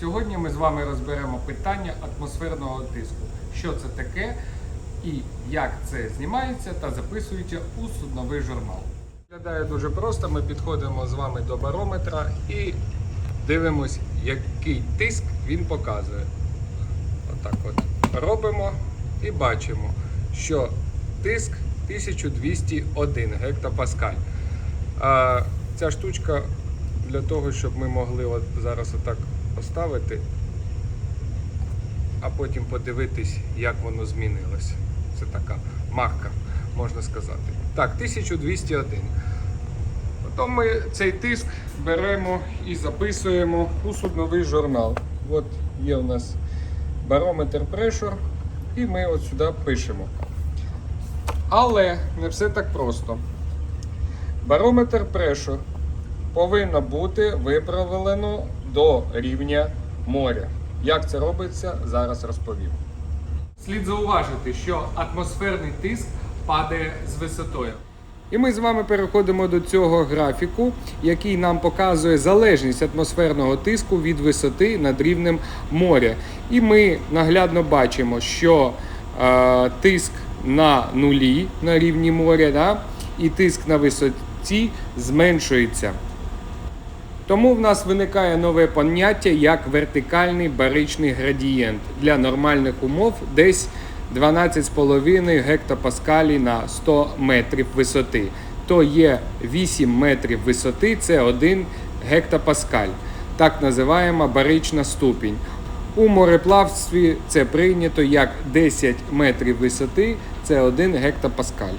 Сьогодні ми з вами розберемо питання атмосферного тиску. Що це таке і як це знімається та записується у судновий журнал. Виглядає дуже просто. Ми підходимо з вами до барометра і дивимось, який тиск він показує. Отак от робимо і бачимо, що тиск 1201 гектопаскаль. Ця штучка для того, щоб ми могли от зараз отак поставити, а потім подивитись, як воно змінилося. Це така марка, можна сказати. Так, 1201. Потім ми цей тиск беремо і записуємо у судновий журнал. От є у нас барометр прешур, і ми от сюди пишемо. Але не все так просто. Барометр прешур повинно бути виправлено до рівня моря. Як це робиться, зараз розповім. Слід зауважити, що атмосферний тиск падає з висотою. І ми з вами переходимо до цього графіку, який нам показує залежність атмосферного тиску від висоти над рівнем моря. І ми наглядно бачимо, що е, тиск на нулі на рівні моря, да, і тиск на висоті зменшується. Тому в нас виникає нове поняття як вертикальний баричний градієнт для нормальних умов десь 12,5 гектопаскалі на 100 метрів висоти. То є 8 метрів висоти, це 1 гектопаскаль, так називаємо барична ступінь. У мореплавстві це прийнято як 10 метрів висоти, це 1 гектопаскаль.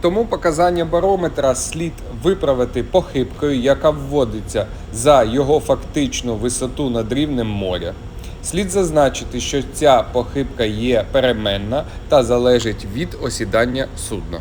Тому показання барометра слід виправити похибкою, яка вводиться за його фактичну висоту над рівнем моря. Слід зазначити, що ця похибка є переменна та залежить від осідання судна.